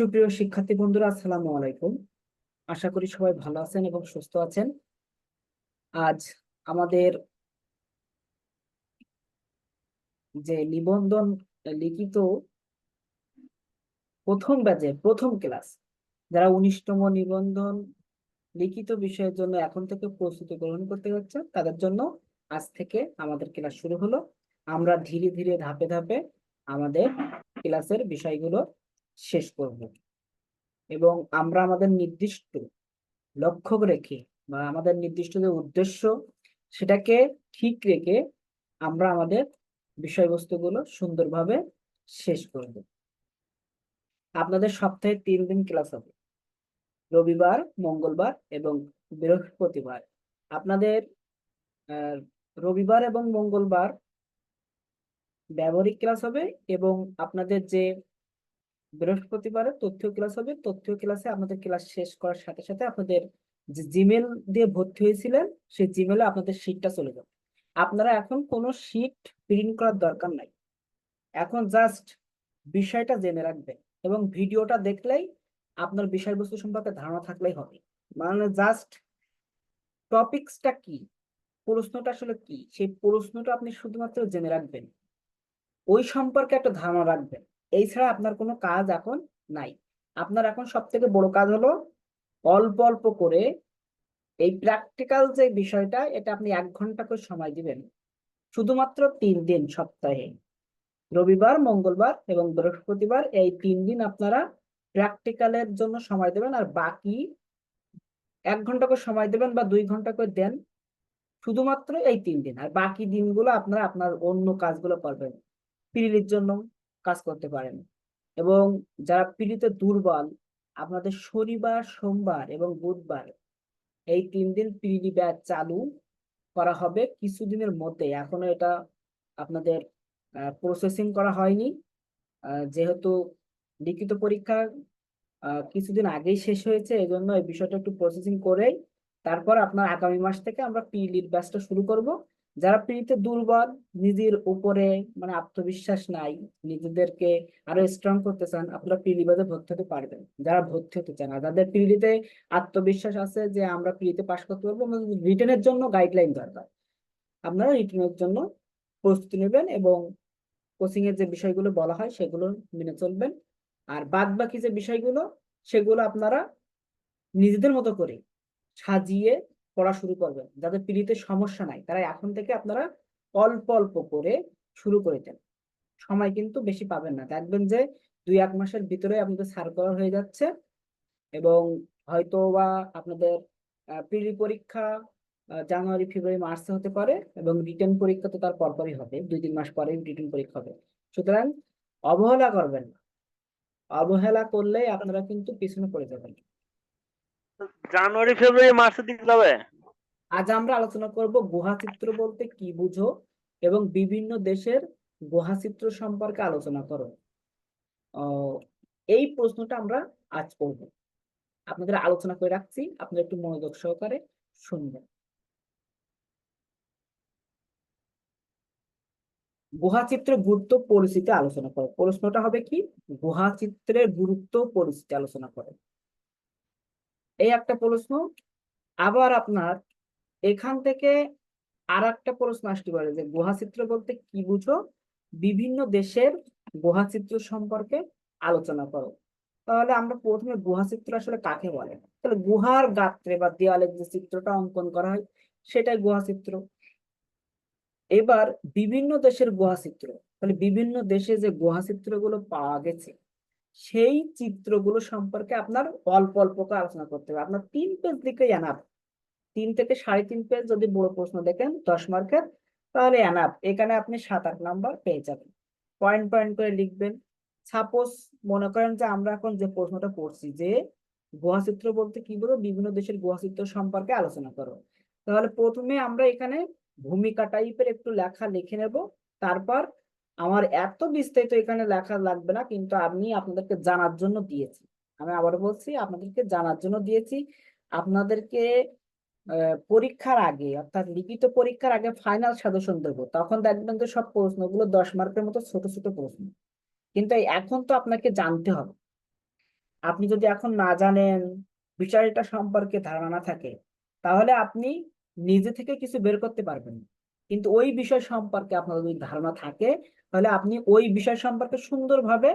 সুপ্রিয় শিক্ষার্থী বন্ধুরা, আসসালামু আলাইকুম। আশা করি সবাই ভালো আছেন এবং সুস্থ আছেন। আজ আমাদের যে নিবন্ধন লিখিত প্রথম ব্যাচের প্রথম ক্লাস যারা উনিশতম নিবন্ধন লিখিত বিষয়ের জন্য এখন থেকে প্রস্তুতি গ্রহণ করতে যাচ্ছে, তাদের জন্য আজ থেকে আমাদের ক্লাস শুরু হলো। আমরা ধীরে ধীরে ধাপে ধাপে আমাদের ক্লাসের বিষয়গুলো শেষ করব। এবং আমরা আমাদের নির্দিষ্ট লক্ষ্য রেখে বা আমাদের নির্দিষ্ট যে উদ্দেশ্য, সেটাকে ঠিক রেখে আমরা আমাদের বিষয়বস্তুগুলো সুন্দরভাবে শেষ করব। আপনাদের সপ্তাহে তিন দিন ক্লাস হবে। রবিবার, মঙ্গলবার এবং বৃহস্পতিবার। আপনাদের রবিবার এবং মঙ্গলবার ব্যবহারিক ক্লাস হবে এবং আপনাদের যে বৃহস্পতিবারে তথ্য ক্লাস হবে। তথ্য ক্লাসে আপনাদের ক্লাস শেষ করার সাথে সাথে আপনাদের যে জিমেল দিয়ে ভর্তি হয়েছিলেন, সেই জিমেলে আপনাদের শিটটা চলে যাবে। আপনারা এখন কোনো শিট প্রিন্ট করার দরকার নাই। এখন জাস্ট বিষয়টা জেনে রাখবেন এবং ভিডিওটা দেখলেই আপনার বিষয়বস্তু সম্পর্কে ধারণা থাকলেই হবে। মানে জাস্ট টপিকসটা কি? প্রশ্নটা আসলে কি? সেই প্রশ্নটা আপনি শুধুমাত্র জেনে রাখবেন। ওই সম্পর্কে একটা ধারণা রাখবেন। এই ছাড়া আপনার কোনো কাজ এখন নাই। আপনার এখন সব থেকে বড় কাজ হলো অল্প অল্প করে এই প্র্যাকটিক্যাল যে বিষয়টা, এটা আপনি এক ঘণ্টা করে সময় দিবেন। শুধুমাত্র তিন দিন সপ্তাহে। রবিবার, মঙ্গলবার এবং বৃহস্পতিবার এই তিন দিন আপনারা প্র্যাকটিক্যালের জন্য সময় দেবেন আর বাকি এক ঘণ্টা করে সময় দেবেন বা দুই ঘণ্টা করে দেন শুধুমাত্র এই তিন দিন। আর বাকি দিনগুলো আপনারা আপনার অন্য কাজগুলো করবেন। পিরিলির জন্য। কাজ করতে পারেন। এবং যারা পিড়িতে দুর্বল, আপনাদের শনিবার, সোমবার এবং বুধবার এই তিন দিন পিডি ব্যাচ চালু করা হবে কিছুদিনের মধ্যে। এখনও এটা আপনাদের প্রসেসিং করা হয়নি। যেহেতু লিখিত পরীক্ষা কিছুদিন আগেই শেষ হয়েছে এই জন্য এই বিষয়টা একটু প্রসেসিং করেই তারপর আপনার আগামী মাস থেকে আমরা পিলির ব্যাচটা শুরু করব। যারা পিড়িতে, দুর্বল, নিজের উপরে মানে আত্মবিশ্বাস নাই, নিজেদেরকে আরও স্ট্রং করতে চান, আপনারা বাজে ভর্তি হতে পারবেন। যারা ভর্তি হতে চান, আর যাদের পিলিতে আত্মবিশ্বাস আছে যে আমরা পিলিতে পাশ করতে পারব রিটেনের জন্য গাইডলাইন দরকার। আপনারা রিটেনের জন্য প্রস্তুতি নেবেন এবং কোচিং এর যে বিষয়গুলো বলা হয়, সেগুলো মেনে চলবেন। আর বাদ বাকি যে বিষয়গুলো, সেগুলো আপনারা নিজেদের মতো করে সাজিয়ে পড়া শুরু করবেন। যাদের পিড়িতে সমস্যা নাই, তারা এখন থেকে আপনারা অল্প অল্প করে শুরু করে দেন। সময় কিন্তু বেশি পাবেন না। দেখবেন যে দুই, এক মাসের ভিতরে আপনাদের সার্কুলার হয়ে যাচ্ছে এবং হয়তো বা আপনাদের পিড়ি পরীক্ষা জানুয়ারি, ফেব্রুয়ারি, মার্চে হতে পারে এবং রিটার্ন পরীক্ষা তো তার পরপরই হবে। দুই, তিন মাস পরেই রিটার্ন পরীক্ষা হবে। সুতরাং অবহেলা করবেন না। অবহেলা করলেই আপনারা কিন্তু পিছনে পড়ে যাবেন। জানুয়ারি, ফেব্রুয়ারি, মার্চের দিকে যাবে? আজ আমরা আলোচনা করব গুহাচিত্র বলতে কি বুঝো এবং বিভিন্ন দেশের গুহাচিত্র সম্পর্কে আলোচনা করো। এই প্রশ্নটা আমরা আজ করব। আপনাদের আলোচনা করে রাখছি, আপনারা একটু মনোযোগ সহকারে শুনবেন। গুহা গুহাচিত্রের গুরুত্ব পরিস্থিতি আলোচনা করো। প্রশ্নটা হবে কি? গুহাচিত্রের গুরুত্ব পরিস্থিতি আলোচনা করে। এই একটা প্রশ্ন, আবার আপনার এখান থেকে আর একটা প্রশ্ন আসতে পারে যে গুহাচিত্র বলতে কি বুঝো? বিভিন্ন দেশের গুহাচিত্র সম্পর্কে আলোচনা করো। তাহলে আমরা প্রথমে গুহাচিত্র আসলে কাকে বলে? তাহলে গুহার গাত্রে বা দেওয়ালের যে চিত্রটা অঙ্কন করা হয়, সেটাই গুহাচিত্র এবার বিভিন্ন দেশের গুহাচিত্র তাহলে বিভিন্ন দেশে যে গুহাচিত্রগুলো পাওয়া গেছে সেই চিত্রগুলো সম্পর্কে আপনার অল্প অল্প করে আলোচনা করতে হবে। আপনার তিন পেজ দিকে এনাফ তিন থেকে সাড়ে তিন পেজ যদি বড় প্রশ্ন দেখেন, দশ মার্কের, তাহলে এনাফ এখানে আপনি সাত, আট নাম্বার পেয়ে যাবেন। পয়েন্ট পয়েন্ট করে লিখবেন। সাপোজ মনে করেন যে আমরা এখন যে প্রশ্নটা পড়ছি যে, গুহাচিত্র বলতে কি বলব বিভিন্ন দেশের গুহাচিত্র সম্পর্কে আলোচনা করো। তাহলে প্রথমে আমরা এখানে ভূমিকা টাইপের একটু লেখা লিখে নেব। তারপর আমার এত বিস্তারিত এখানে লেখা লাগবে না, কিন্তু আমি আপনাদেরকে জানার জন্য দিয়েছি। আমি আবার বলছি, আপনাদেরকে জানার জন্য দিয়েছি। আপনাদেরকে পরীক্ষার আগে, অর্থাৎ লিখিত পরীক্ষার আগে ফাইনাল সাজেশন দেবো। তখন দেখবেন যে সব প্রশ্নগুলো দশ মার্কের মতো ছোট ছোট প্রশ্ন। কিন্তু এখন তো আপনাকে জানতে হবে। আপনি যদি এখন না জানেন, বিষয়টা সম্পর্কে ধারণা থাকে, তাহলে আপনি নিজে থেকে কিছু বের করতে পারবেন না। কিন্তু ওই বিষয় সম্পর্কে আপনার যদি ধারণা থাকে, তাহলে আপনি ওই বিষয় সম্পর্কে সুন্দরভাবে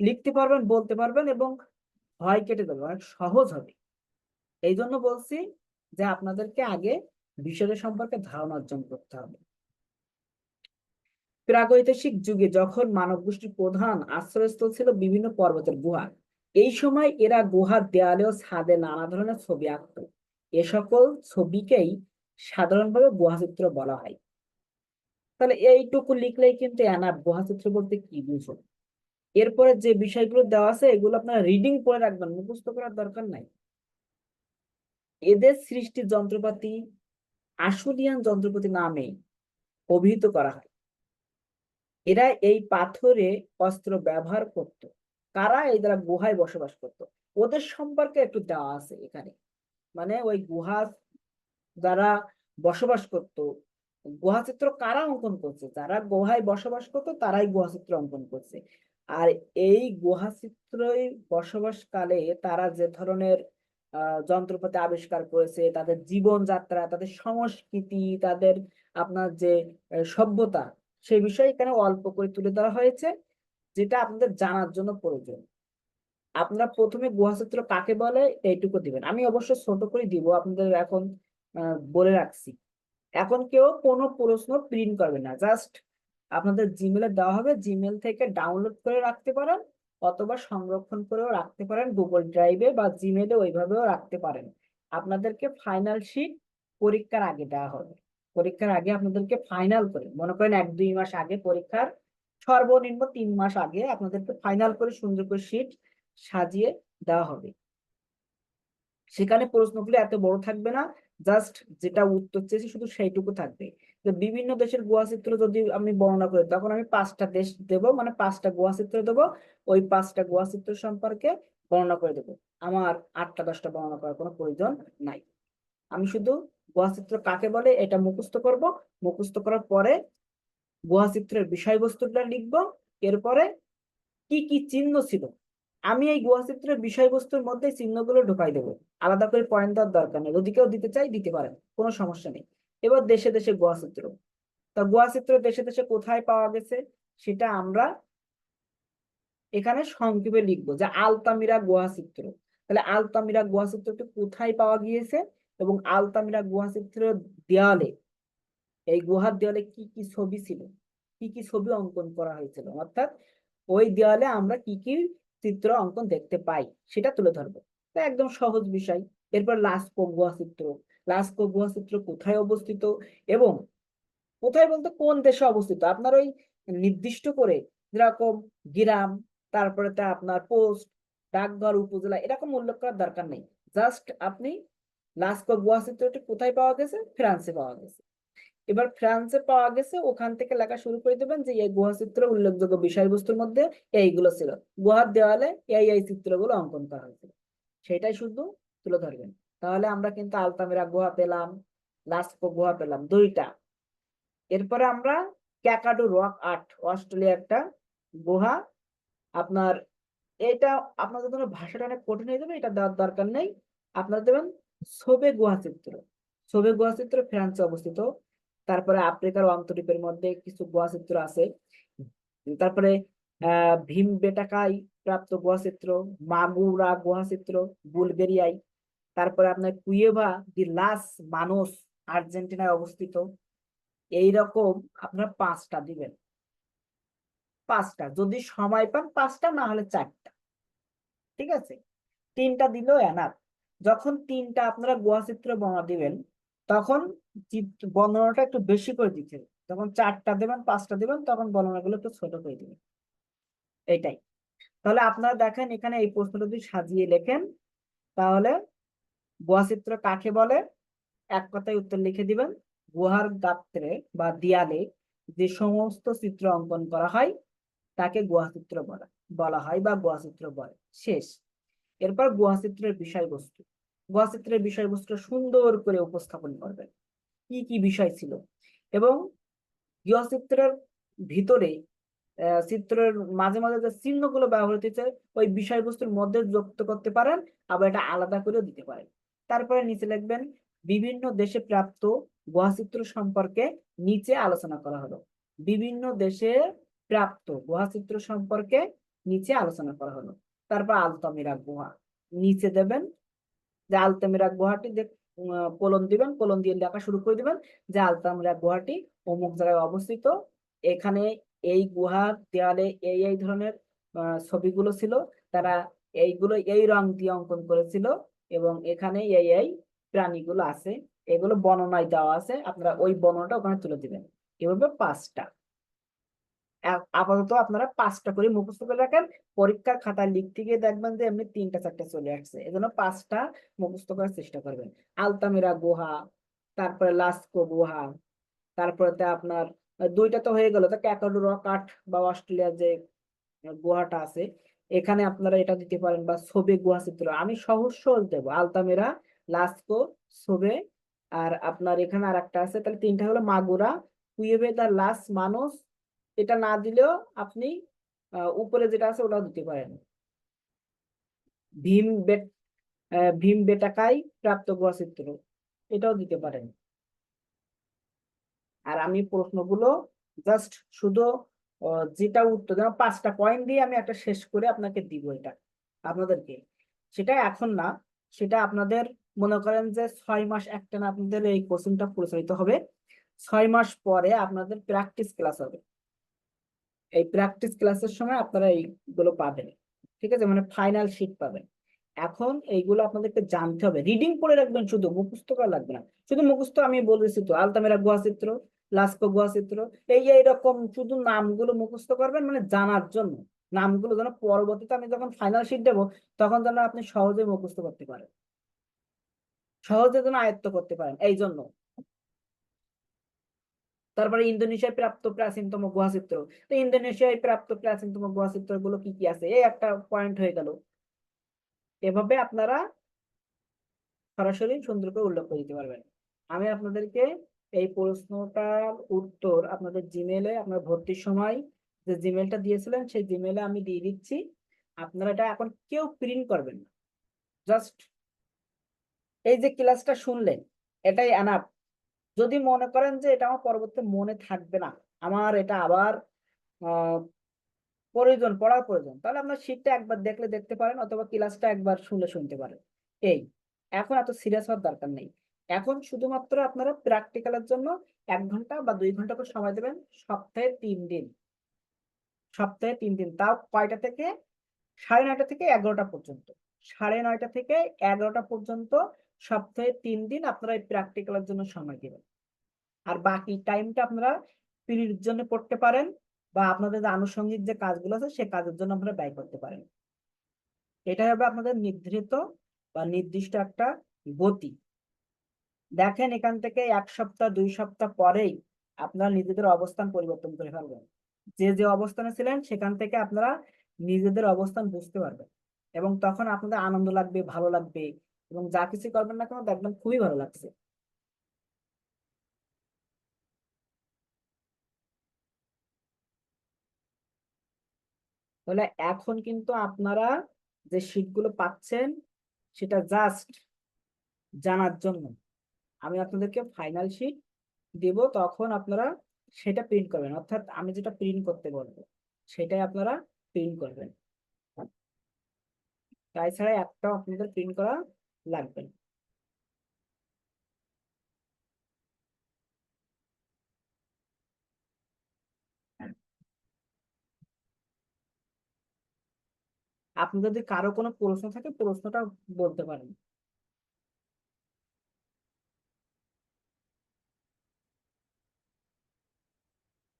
লিখতে পারবেন, বলতে পারবেন এবং ভয় কেটে যাবে অনেক সহজ হবে। এই জন্য বলছি যে আপনাদেরকে আগে বিষয়টা সম্পর্কে ধারণা অর্জন করতে হবে। প্রাগৈতিহাসিক যুগে যখন মানব গোষ্ঠীর প্রধান আশ্রয়স্থল ছিল বিভিন্ন পর্বতের গুহা, এই সময় এরা গুহার দেয়ালে ও ছাদে নানা ধরনের ছবি আঁকত। এ সকল ছবিকেই সাধারণভাবে গুহাচিত্র বলা হয়। তাহলে এইটুকু লিখলেই কিন্তু এনাফ গুহাচিত্র বলতে কি বুঝো? এরপরে যে বিষয়গুলো দেওয়া আছে, এগুলো আপনারা রিডিং করে রাখবেন, মুখস্থ করার দরকার নাই। এদের সৃষ্টি যন্ত্রপাতি, আশুলিয়ান যন্ত্রপাতি নামে অভিহিত করা হয়। এরা এই পাথরে অস্ত্র ব্যবহার করত। কারা এই যারা গুহায় বসবাস করত? ওদের সম্পর্কে একটু দেওয়া আছে এখানে। মানে ওই গুহা যারা বসবাস করত গুহাচিত্র কারা অঙ্কন করছে? যারা গুহায় বসবাস করতো, তারাই গুহাচিত্র অঙ্কন করছে। আর এই গুহাচিত্রই বসবাসকালে তারা যে ধরনের যন্ত্রপাতি আবিষ্কার করেছে, তাদের জীবনযাত্রা, তাদের সংস্কৃতি, তাদের আপনার যে সভ্যতা, সেই বিষয়ে এখানে অল্প করে তুলে ধরা হয়েছে, যেটা আপনাদের জানার জন্য প্রয়োজন। আপনারা প্রথমে গুহাচিত্র কাকে বলে, এইটুকু দিবেন। আমি অবশ্য ছোট করে দিব, আপনাদের এখন বলে রাখছি। এখন কেউ কোনো প্রশ্ন প্রিন্ট করবে না। জাস্ট আপনাদের জিমেলে দেওয়া হবে। জিমেল থেকে ডাউনলোড করে রাখতে পারেন অথবা সংরক্ষণ করেও রাখতে পারেন। গুগল ড্রাইভে বা জিমেলে ওইভাবেও রাখতে পারেন। আপনাদেরকে ফাইনাল শিট পরীক্ষার আগে দেওয়া হবে। পরীক্ষার আগে আপনাদেরকে ফাইনাল করে, মনে করেন এক, দুই মাস আগে পরীক্ষার সর্বনিম্ন তিন মাস আগে আপনাদেরকে ফাইনাল করে সুন্দর করে শিট সাজিয়ে দেওয়া হবে। সেখানে প্রশ্নগুলো এত বড় থাকবে না। জাস্ট যেটা উত্তর চেয়েছি শুধু সেইটুকু থাকবে। বিভিন্ন দেশের গুহা চিত্র যদি আমি বর্ণনা করি, তখন আমি পাঁচটা দেশ দেব মানে পাঁচটা গুহা চিত্র দেবো, ওই পাঁচটা গুহা চিত্র সম্পর্কে বর্ণনা করে দেবো। আমার আটটা দশটা বর্ণনা করার কোনো প্রয়োজন নাই। আমি শুধু গুহা চিত্র কাকে বলে, এটা মুখস্থ করব। মুখস্থ করার পরে গুহা চিত্রের বিষয়বস্তুটা লিখব। এরপরে কি কি চিহ্ন ছিল? আমি এই গুহা চিত্রের বিষয়বস্তুর মধ্যে চিহ্নগুলো ঢুকাই দেবো। আলাদা করে পয়েন্ট দেওয়ার দরকার নেই। যদি কেউ দিতে চাই দিতে পারেন কোনো সমস্যা নেই। এবার দেশে দেশে গুহা চিত্র তা গুহা চিত্র দেশে দেশে কোথায় পাওয়া গেছে, সেটা আমরা এখানে সংক্ষেপে লিখব যে আলতামিরা গুহা চিত্র তাহলে আলতামিরা গুহা চিত্রটি কোথায় পাওয়া গিয়েছে এবং আলতামিরা গুহা চিত্রের দেওয়ালে এই গুহার দেওয়ালে কি কি ছবি ছিল? কি কি ছবি অঙ্কন করা হয়েছিল? অর্থাৎ ওই দেওয়ালে আমরা কি কি চিত্র অঙ্কন দেখতে পাই, সেটা তুলে ধরবো। তা একদম সহজ বিষয়। এরপর লাস্কো গুহা চিত্র লাস্কো গুহা চিত্র কোথায় অবস্থিত এবং কোথায় বলতে কোন দেশে অবস্থিত? আপনার ওই নির্দিষ্ট করে যেরকম গ্রাম, তারপরে তা আপনার পোস্ট, ডাকঘর, উপজেলা, এরকম উল্লেখ করার দরকার নেই। জাস্ট আপনি লাস্কো গুহা চিত্রটি কোথায় পাওয়া গেছে? ফ্রান্সে পাওয়া গেছে। এবার ফ্রান্সে পাওয়া গেছে, ওখান থেকে লেখা শুরু করে দেবেন যে, এই গুহা চিত্র উল্লেখযোগ্য বিষয়বস্তুর মধ্যে এইগুলো ছিল। গুহার দেওয়ালে এই এই চিত্রগুলো অঙ্কন করা হয়েছিল। সেটাই শুধু তুলে ধরবেন। তাহলে আমরা কিন্তু আলতামিরা গুহা পেলাম, লাস্কো গুহা পেলাম, দুইটা। এরপরে আমরা ক্যাকাডু রক আর্ট, অস্ট্রেলিয়া একটা গুহা। আপনার এটা আপনাদের জন্য ভাষাটা অনেক কঠিন হয়ে যাবে, এটা দেওয়ার দরকার নেই। আপনারা দেবেন সোবে গুহা চিত্র। সোবে গুহা চিত্র ফ্রান্সে অবস্থিত। তারপরে আফ্রিকার অন্তরীপের মধ্যে কিছু গুহা চিত্র আছে। তারপরে আহ ভীম বেটাকাই প্রাপ্ত গুহা চিত্র মাগুরা গুহা চিত্র বুলগেরিয়ায়। তারপরে আপনার কুয়েভা দি লাস মানস, আর্জেন্টিনায় অবস্থিত। এইরকম আপনার পাঁচটা দিবেন। পাঁচটা। যদি সময় পান পাঁচটা, না হলে চারটা। ঠিক আছে? তিনটা দিলেও এনাফ যখন তিনটা আপনারা গুহা চিত্র বর্ণনা দিবেন তখন বর্ণনাটা একটু বেশি করে দিতে যখন চারটা দেবেন, পাঁচটা দেবেন, তখন বর্ণনাগুলো একটু ছোট করে দিবেন। এটাই। তাহলে আপনারা দেখেন, এখানে এই প্রশ্নটা যদি সাজিয়ে লেখেন, তাহলে গুহা চিত্র কাকে বলে? এক কথায় উত্তর লিখে দিবেন। গুহার গাত্রে বা দেয়ালে যে সমস্ত চিত্র অঙ্কন করা হয়, তাকে গুহা চিত্র বলা বলা হয় বা গুহা চিত্র বলে। শেষ। এরপর গুহা চিত্রের বিষয়বস্তু। গুহা চিত্রের বিষয়বস্তু সুন্দর করে উপস্থাপন করবেন। কি কি বিষয় ছিল? এবং গুহা চিত্রের ভিতরে চিত্রের মাঝে মাঝে যে চিহ্নগুলো ব্যবহৃত হচ্ছে ওই বিষয়বস্তুর মধ্যে যুক্ত করতে পারেন, আবার এটা আলাদা করেও দিতে পারেন। তারপরে নিচে লিখবেন, বিভিন্ন দেশে প্রাপ্ত গুহাচিত্র সম্পর্কে নিচে আলোচনা করা হলো। বিভিন্ন দেশে প্রাপ্ত গুহাচিত্র সম্পর্কে নিচে আলোচনা করা হলো। তারপর আলতামিরা গুহা নিচে দেবেন যে আলতামিরা দেখ কোলন দিবেন, কোলন দিয়ে লেখা শুরু করে দিবেন যে আলতামিরা গুহাটি অমুক জায়গায় অবস্থিত। এখানে এই গুহার দেয়ালে এই এই ধরনের ছবিগুলো ছিল। তারা এইগুলো, এই রং দিয়ে অঙ্কন করেছিল এবং এখানে এই এই প্রাণীগুলো আছে। এগুলো বর্ণনায় দেওয়া আছে। আপনারা ওই বর্ণনাটা ওখানে তুলে দিবেন। এভাবে পাঁচটা। আপাতত আপনারা পাঁচটা করে মুখস্থ করে রাখেন, পরীক্ষার খাতায় লিখতে গিয়ে দেখবেন যে এমনি তিনটা, চারটা চলে আসছে। এজন্য পাঁচটা মুখস্থ করার চেষ্টা করবেন। আলতামিরা, গুহা, তারপরে লাস্কো, গুহা তারপরে আপনার দুইটা তো হয়ে গেল। তো ক্যাকাডু, রক আর্ট বা অস্ট্রেলিয়ার যে গুহাটা আছে, এখানে আপনারা এটা দিতে পারেন বা সোবে গুহা চিত্র। আমি সহজ সহজ দেবো। আলতামিরা, লাস্কো সোবে আর আপনার এখানে আর একটা আছে। তাহলে তিনটা হলো মাগুরা, কুয়েবেদার, লাস মানুষ এটা না দিলেও আপনি উপরে যেটা আছে ওটাও দিতে পারেন। ভীম বেট ভীম বেটাকাই প্রাপ্ত গুহাচিত্র এটাও দিতে পারেন। আর আমি প্রশ্নগুলো জাস্ট শুধু যেটা উত্তর যেমন পাঁচটা পয়েন্ট দিয়ে আমি একটা শেষ করে আপনাকে দিব এটা, আপনাদেরকে। সেটা এখন না, সেটা আপনাদের মনে করেন যে ছয় মাস একটানা আপনাদের এই কোচিংটা পরিচালিত হবে। ছয় মাস পরে আপনাদের প্র্যাকটিস ক্লাস হবে। এই প্র্যাকটিস ক্লাসের সময় আপনারা এইগুলো পাবেন, ঠিক আছে? মানে ফাইনাল শিট পাবেন। এখন এইগুলো আপনাদেরকে জানতে হবে। রিডিং পড়ে রাখবেন শুধু, মুখস্থ করা লাগবে না। শুধু মুখস্থ আমি বলেছি তো, আলতামেরা গুহাচিত্র লাস্কো গুহাচিত্র এই এইরকম শুধু নামগুলো মুখস্থ করবেন মানে জানার জন্য। নামগুলো যেন পরবর্তীতে আমি যখন ফাইনাল শিট দেবো, তখন যেন আপনি সহজে মুখস্থ করতে পারেন। সহজে যেন আয়ত্ত করতে পারেন। এই জন্য তারপরে ইন্দোনেশিয়ায় প্রাপ্ত প্রাচীনতম গুহাচিত্র তো ইন্দোনেশিয়ায় প্রাপ্ত প্রাচীনতম গুহাচিত্রগুলো কি কি আছে? এই একটা পয়েন্ট হয়ে গেল। এভাবে আপনারা সরাসরি সুন্দর করে উল্লেখ করে দিতে পারবেন। আমি আপনাদেরকে এই প্রশ্নটার উত্তর আপনাদের জিমেলে আপনার ভর্তির সময় যে জিমেলটা দিয়েছিলেন, সেই জিমেলে আমি দিয়ে দিচ্ছি। আপনারা এটা এখন কেউ প্রিন্ট করবেন না। জাস্ট এই যে ক্লাসটা শুনলেন, এটাই এনাফ যদি মনে করেন যে এটা আমার পরবর্তী মনে থাকবে না, আমার এটা আবার প্রয়োজন, পড়ার প্রয়োজন, তাহলে আপনার শীটটা একবার দেখলে দেখতে পারেন অথবা ক্লাসটা একবার শুনলে শুনতে পারেন। এই, এখন এত সিরিয়াস হওয়ার দরকার নেই। এখন শুধুমাত্র আপনারা প্র্যাকটিক্যালের জন্য এক ঘণ্টা বা দুই ঘণ্টা করে সময় দেবেন, সপ্তাহে তিন দিন। সপ্তাহে তিন দিন, তাও কয়টা থেকে? সাড়ে নয়টা থেকে এগারোটা পর্যন্ত। সাড়ে নয়টা থেকে এগারোটা পর্যন্ত সপ্তাহে তিন দিন আপনারা এই প্র্যাকটিক্যালের জন্য সময় দিবেন। আর বাকি টাইমটা আপনারা পিরিয়ডের জন্য পড়তে পারেন বা আপনাদের যে আনুষঙ্গিক যে কাজগুলো আছে সে কাজের জন্য আপনারা ব্যয় করতে পারেন। এটা হবে আপনাদের নির্ধারিত বা নির্দিষ্ট একটা গতি। দেখেন, এখান থেকে এক সপ্তাহ, দুই সপ্তাহ পরেই আপনারা নিজেদের অবস্থান পরিবর্তন করে ফেলবেন। যে যে অবস্থানে ছিলেন, সেখান থেকে আপনারা নিজেদের অবস্থান বুঝতে পারবেন এবং তখন আপনাদের আনন্দ লাগবে, ভালো লাগবে এবং যা কিছু করবেন না কেন, দেখবেন খুবই ভালো লাগছে। তাহলে এখন কিন্তু আপনারা যে শীটগুলো পাচ্ছেন, সেটা জাস্ট জানার জন্য। আমি আপনাদেরকে ফাইনাল শিট দেব, তখন আপনারা সেটা প্রিন্ট করবেন। অর্থাৎ আমি যেটা প্রিন্ট করতে বলব, সেটাই আপনারা প্রিন্ট করবেন। তাই ছাড়া একটাও আপনাদের প্রিন্ট করা লাগবে না। আপনাদের যদি কারও কোনো প্রশ্ন থাকে, প্রশ্নটা বলতে পারেন।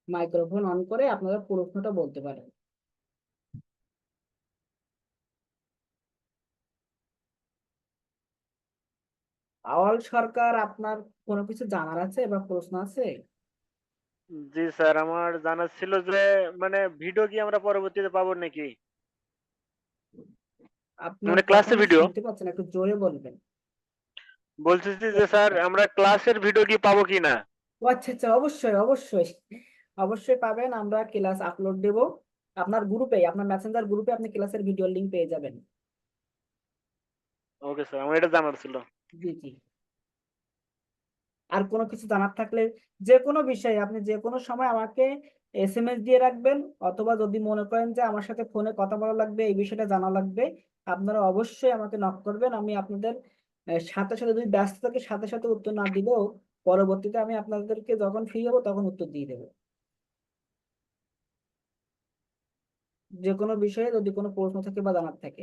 মাইক্রোফোন অন করে আপনারা প্রশ্নটা বলতে পারেন। আওয়াল সরকার আপনার কোনো কিছু জানার আছে বা প্রশ্ন আছে? জি স্যার আমার জানার ছিল যে মানে ভিডিও কি আমরা পরবর্তীতে পাবো নাকি? মানে ক্লাসে ভিডিও? শুনতে পাচ্ছেন? একটু জোরে বলবেন। বলতেছি যে স্যার আমরা ক্লাসের ভিডিও কি পাবো কি না আচ্ছা আচ্ছা অবশ্যই অবশ্যই। অবশ্যই পাবেন আমরা ক্লাস আপলোড দেব। আপনার গ্রুপে আপনার মেসেঞ্জার গ্রুপে আপনি ক্লাসের ভিডিও লিংক পেয়ে যাবেন। ওকে স্যার আমার এটা জানার ছিল। আর কোনো কিছু জানার থাকলে যে কোনো বিষয়ে আপনি যে কোনো সময় আমাকে এস এম এস দিয়ে রাখবেন, অথবা যদি মনে করেন যে আমার সাথে ফোনে কথা বলা লাগবে, এই বিষয়টা জানা লাগবে, আপনারা অবশ্যই আমাকে নক করবেন। আমি আপনাদের সাথে সাথে, যদি ব্যস্ত থাকি সাথে সাথে উত্তর না দিলেও পরবর্তীতে আমি আপনাদেরকে যখন ফ্রি হব তখন উত্তর দিয়ে দেবো। যে কোনো বিষয়ে যদি কোনো প্রশ্ন থাকে বা জানার থাকে।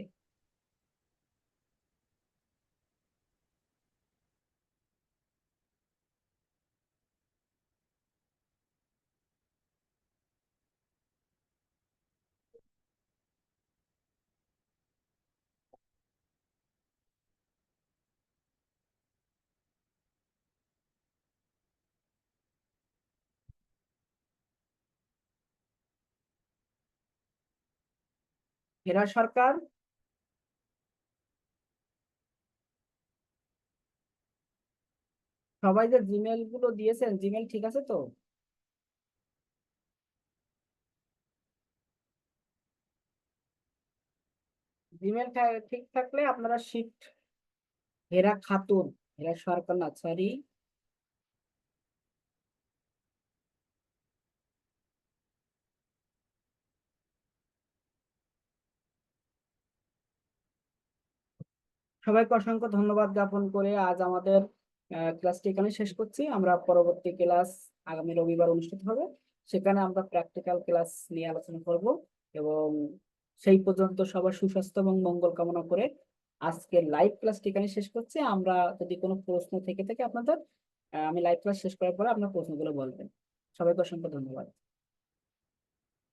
হেরা সরকার? সবাই যে জিমেলগুলো দিয়েছেন জিমেল ঠিক আছে তো? জিমেল ঠিক থাকলে আপনারা শিফট হেরা খাতুন হেরা সরকার না সরি সবাইকে অসংখ্য ধন্যবাদ জ্ঞাপন করে আজ আমাদের ক্লাসটি এখানে শেষ করছি। আমরা পরবর্তী ক্লাস আগামী রবিবার অনুষ্ঠিত হবে। সেখানে আমরা প্র্যাকটিক্যাল ক্লাস নিয়ে আলোচনা করব এবং সেই পর্যন্ত সবার সুস্বাস্থ্য এবং মঙ্গল কামনা করে আজকে লাইভ ক্লাসটি এখানে শেষ করছি। আমরা যদি কোনো প্রশ্ন থেকে থাকে আপনাদের আমি লাইভ ক্লাস শেষ করার পরে আপনার প্রশ্নগুলো বলবেন। সবাইকে অসংখ্য ধন্যবাদ।